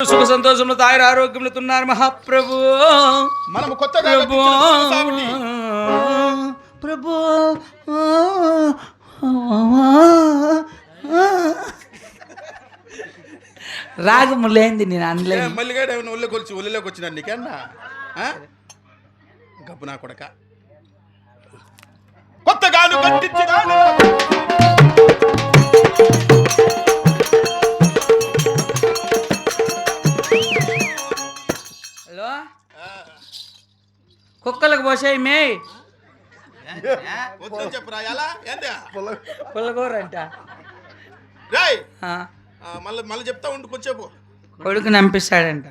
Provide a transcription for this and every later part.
సుఖ సంతోషంలో తాయి ఆరోగ్యంలో ఉన్నారు మహాప్రభు. మనము కొత్తగా ప్రభు ప్రభు రాగము లేనిది నేను అనలేదు మల్లిగాడు ఏమైనా ఒళ్ళోకి వచ్చి ఒళ్ళలోకి వచ్చినాడు నీకన్నా? గబ్బు నా కొడక. కొత్తగాను కట్టించినాను కుక్కలకు పోసాయి మే పుల్లగూరంట. మళ్ళీ మళ్ళీ చెప్తా ఉండు కొంచెంసేపు కొడుకు నంపిస్తాడంట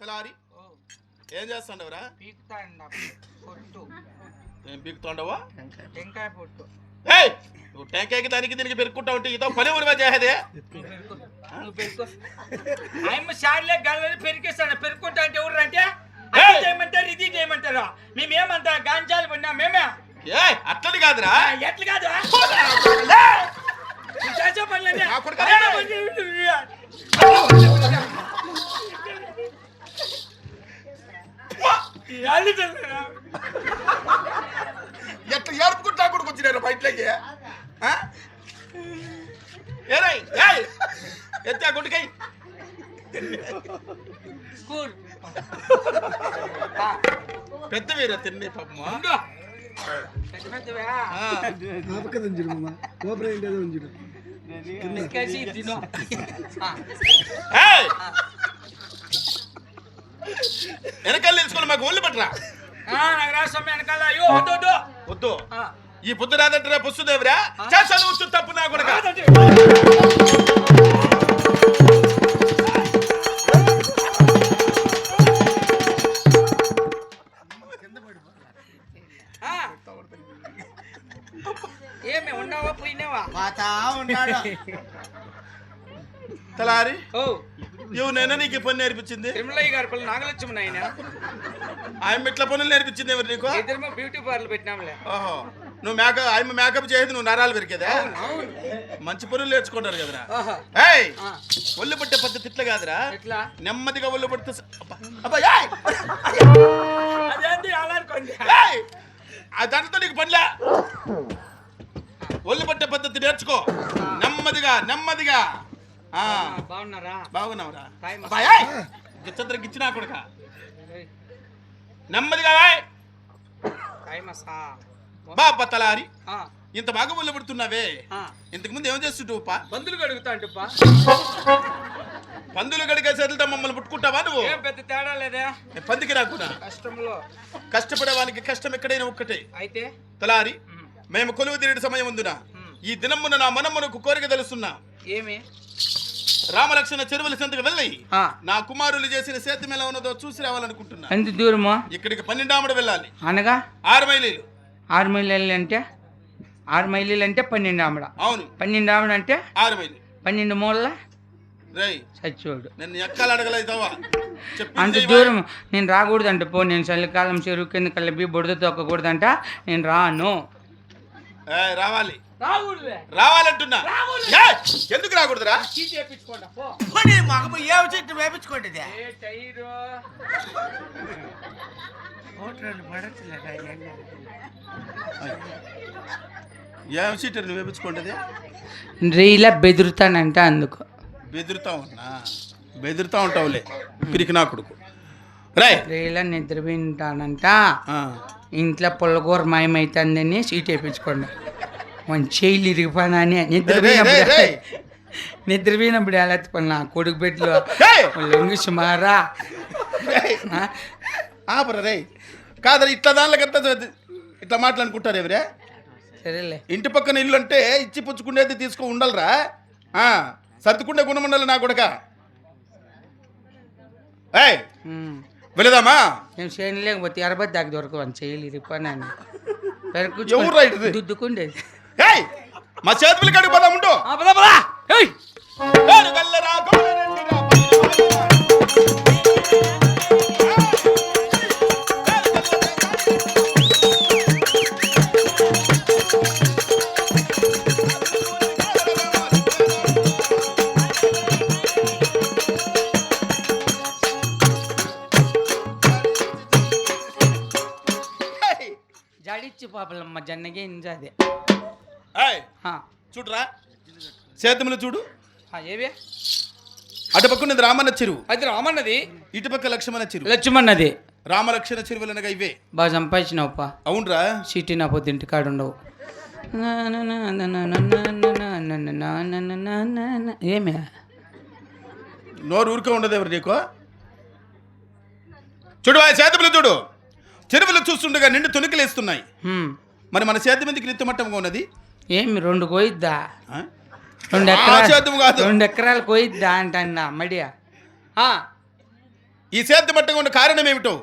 తెలారి ఏం చేస్తాండవరా? పొట్టు. ఏం పీకుతాండవా? టెంకాయ పొట్టు. ఏయ్! నువ్వు టెంకాయకి దానికి దీనికి పెరుక్కుంటా ఉంటే ఇదో పని ఊరివా చేసేదే. నువ్వు పెరుకో. ఆయమ్మ షార్లే గల్లని పెరికేస్తాను. పెరుక్కుంటా అంటే ఎవరు అంటే! అది చేయమంటారు ఇది చేయమంటారా? మేమేమంతా గాంజాలు పడినా మేమే? ఏ అట్లని కాదురా. ఎట్లా కాదు నువ్వు చేసే పనులన్నీ నా కొడుకా? అదే. పనులు. ఈ అల్లి ఏడుపుకుంటా కూడా వచ్చినారు బయటలోకి ఆ? ఏరై ఏయ్ ఎత్తా గుండెకై స్కూల్ పెద్ద వీర తిన్నే పాపము ఉండు. పెద్ద పెద్దవా? ఎక్కేసి తిను. ఆ, ఏయ్ వెనకాల తెలుసుకుని మాకు ఒళ్ళు పట్టరా ఆ, నాకు రాష్ట్రం వెనకాల అయ్యో వద్దు వద్దు వద్దు ఆ, ఈ పొద్దు రాదంటారా పుస్తుదేవరా? చేస్తాను వచ్చు తప్పు నా కొడక. ఏమి ఉన్నావా పోయినావా? పోతా ఉన్నాడు. తలారి ఓ. ఇవనైనా నీకు ఈ పని నేర్పించింది. తిరుమలయ్య గారి పనులు నాగలక్ష్మి ఆయన ఆయన ఇట్లా పనులు నేర్పించింది ఎవరు నీకు? ఇద్దరు బ్యూటీ పార్లర్ పెట్టినాంలే. ఓహో. నువ్వు మేకప్ ఆయన మేకప్ చేసేది నువ్వు నరాలు పెరికేదా అవును మంచి పనులు నేర్చుకుంటారు కదరా. ఏయ్ ఒళ్ళు పట్టే పద్ధతి ఇట్లా కాదురా. నెమ్మదిగా ఒళ్ళు పడితే దాంతో నీకు పనిలే. ఒళ్ళు పట్టే పద్ధతి నేర్చుకో. నెమ్మదిగా నెమ్మదిగా. బాగున్నారా? బాగున్నావురా! గిచ్చందరికి ఇచ్చినా కొడుక. నెమ్మదిగా! టైం అసా బా బత్తలారి ఆ, ఇంత బాగా ఒళ్ళు పడుతున్నావే. ఆ. ఇంతకు ముందు ఏం చేస్తుంటావు పా బంధువులు కడుగుతా అంటుప్పా పందులు గడిగే చేతులతో మమ్మల్ని పుట్టుకుంటావా నువ్వు? ఏం పెద్ద తేడా లేదా? పందికి రాకున్నా? కష్టంలో. కష్టపడే వానికి కష్టం ఎక్కడైనా ఒక్కటే. అయితే? తలారి మేము కొలువు తీరేడు సమయం ఉందినా. ఈ దినమున నా మనమునకు కోరిక తెలుస్తున్నా ఏమి? రామలక్ష్మణ చెరువుల సంతకు వెళ్ళి నా కుమారులు చేసిన సేద్యం ఎలా ఉన్నదో చూసి రావాలనుకుంటున్నా. ఎంత దూరము? ఇక్కడికి పన్నెండాముడు వెళ్ళాలి. అనగా? ఆరు మైలీలు. ఆరు మైళ్ళు అంటే ఆరు మైళ్ళు అంటే పన్నెండు ఆమడ. అవును. పన్నెండు ఆమడ అంటే ఆరు మైలు పన్నెండు మూల రేయ్ చచ్చోడు అంత దూరం నేను రాకూడదంట పో నేను చలికాలం చెరువు కింద కలిపి బుడద తొక్కకూడదంట నేను రాను. రావాలి. రావాలంటున్నా! ఎందుకు రాకూడదురా? ఏం చెట్టు వేపించుకోండి టైరు ఏం సీటర్ నువ్వు వేపించుకుంటుంది రీలా బెదురుతానంట అందుకు. బెదురుతా ఉన్నా? బెదురుతా ఉంటావులే పిరికి నా కొడుకు. రీలా నిద్ర వింటానంట ఆ. ఇంట్లో పుల్లకూర మాయమైతుందని సీట్ వేయించుకోండి మన చేయిలు ఇరిగిపోయినా రేయ్. నిద్ర పోయినప్పుడు ఎలా ఎత్తుకోండి నా కొడుకు ఏయ్! లొంగి సుమారా? ఆపరా రే. కాదరా ఇట్లా దానికంతా ఇట్లా మాట్లాడుకుంటారు ఎవరే? సరేలే. ఇంటి పక్కన ఇల్లు అంటే ఇచ్చి పుచ్చుకునేది తీసుకో ఉండాలిరా. సర్దుకుండే గుణం ఉండాలి నా కొడక. ఏయ్ ఉమ్. వెళదామా? నేను చేయను లేకపోతే ఎరబడి దాకా దొరకవని చేయలు ఇరిగిపోయినాను ఎవరు రైట్ ఇది? దుద్దుకుండేది. ఏయ్ మా చేతులు కడిగి పోదాం ఉండు. పద, పద. ఏయ్! ఏడు గల్లరా, చూడరా సేద్యములు చూడు ఏవే అటుపక్కన్నది రామన్న చెరువు అది రామన్నది ఇటుపక్క లక్ష్మణ చెరువు లక్ష్మన్నది రామలక్షణ చెరువులు అనగా ఇవే బాగా సంపాదించినావుపా అవునరా సీటీ నా పొద్దు ఇంటికాడు ఉండవు ఏమే నోరు ఊరికే ఉండదు ఎవరు నీకు చూడు ఆ సేద్యములు చూడు చెరువులు చూస్తుండగా నిండు తునికలేస్తున్నాయి. మరి మన సేద్యం ఎందుకు నిత్యమట్టంగా ఉన్నది ఏమి రెండు కోయిద్దా? రెండు ఎకరాలు సేద్యం రెండు ఎకరాలు కోయిద్దా అంటన్నా మడియా. ఆ, ఈ సేద్యమట్టంగా ఉన్న కారణం ఏమిటో.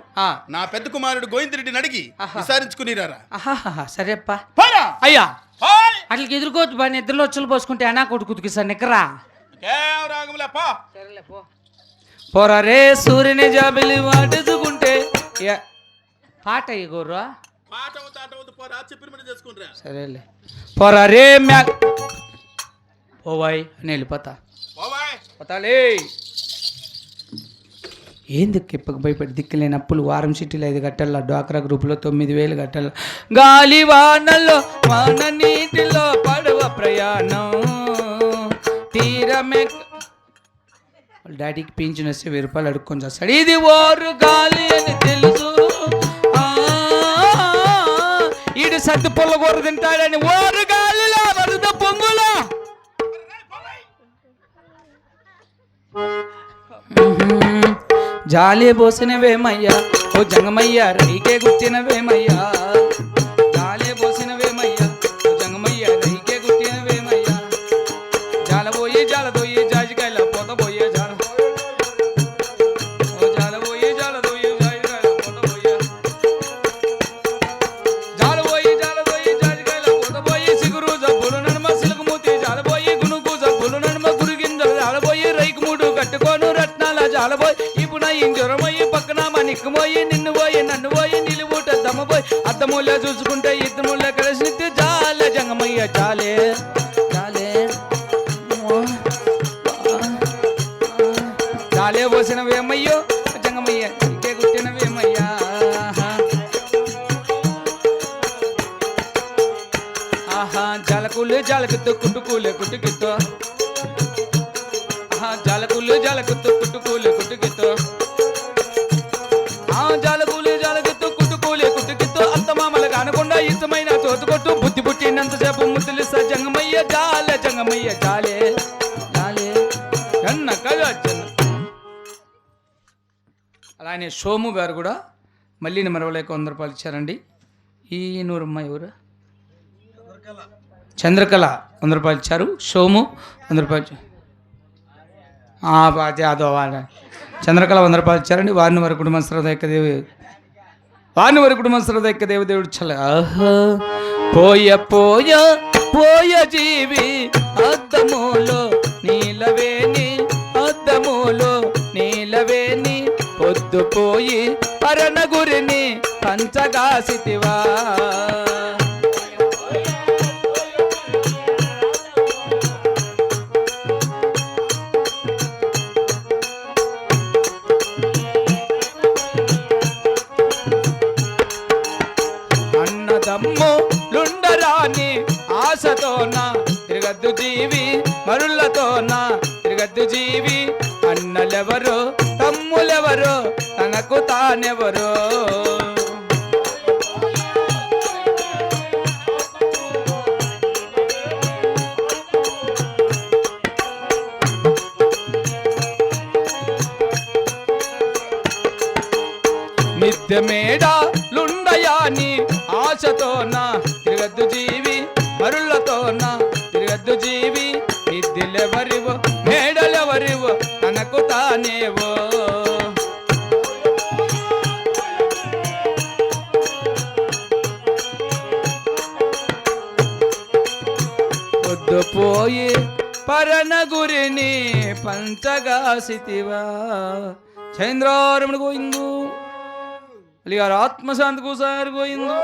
నా పెద్ద కుమారుడు గోవిందరెడ్డిని అడిగి ఆహాహా, సరేప్పా. పోరా! అయ్యా! అట్లకి ఎదుర్కోవద్దు బా నిద్రలో వచ్చలు పోసుకుంటే అనా కొట్టుకుతుకి సార్ నిక్కరా. పోరా రే సూర్యుని జాబిలి వాటేసుకుంటే పాట ఎగుర్రా పాట అవుతా, ఆట అవుతా, పోరా, చెప్పిన పని చేసుకుంటురా. సరేలే. పోరా రే మ్యా పోవాయ్ అని వెళ్ళిపోతా. పోవాయ్. పోతాలే. ఏం దిక్కు ఇప్పకు భయపడి దిక్కులేని అప్పులు? వారం సిటీలో ఐదు గట్టల డ్వాక్రా గ్రూపులో తొమ్మిది వేలు గట్టల గాలి వానల్లో వాన నీటిలో పడవ ప్రయాణం. తీరమే డాడీకి పింఛన్ వస్తే వెయ్యి రూపాయలు అడుక్కొని చేస్తాడు. ఇది ఓరు గాలి అని తెలుసు వీడు సత్తి పొల్ల కూర తింటాడని ఓరు గాలిలో వరద పొంగులో. జాలి పోసినవేమయ్యా ఓ జంగమయ్యా రైకే గుచ్చినవేమయ్యా. దమ్మబోయి చూసుకుంటే ఇద్దముల కలిసి జాల జంగమయ్య చాలే చాలే చాలే పోసినవేమయ్యో జంగమయ్య ఇంకే గుట్టినవేమయ్యా ఆహా జలకులు జలకుతూ కుట్టుకూలే కుట్టుకితో. ఆహా జలకులు జలకుతూ కుట్టుకూలే కుట్టుకితో. ఆ జలకులు అనకుండా తోతుకొట్టు బుద్ధి పుట్టినంతసేపు ముద్దులు జంగమయ్య జాలే జంగమయ్య జాలే జాలే. జన్న కదా జన్న అలానే సోము గారు కూడా మళ్ళీ మరవలేక వంద రూపాయలు ఇచ్చారండి. ఈ నూరమ్మ ఎవరు? చంద్రకళ వంద రూపాయలు ఇచ్చారు. సోము వంద రూపాయలు అదే అదో వాళ్ళ చంద్రకళ వంద రూపాయలు ఇచ్చారండి. వారిని వారి కుటుంబ శ్రద్ధ దేవి వారిని వారి కుటుంబ శ్రద్ధ దేవదేవుడు చల్ల ఆహా. పోయ పోయ పోయ జీవి అద్దములో నీలవేని అద్దములో నీలవేణి పొద్దుపోయి పరణ గురిని పంచగాసితివా తిరగద్దు జీవి మరులతోన తిరగద్దు జీవి. అన్నలెవరు తమ్ములెవరు తనకు తానెవరు. నిత్యమేడా లుండయాని ఆశతోన పరణ గురిని పంచగాసితివా చంద్రారమణ గోయిందు అలిగారు ఆత్మశాంతి కోసారు గోయిందు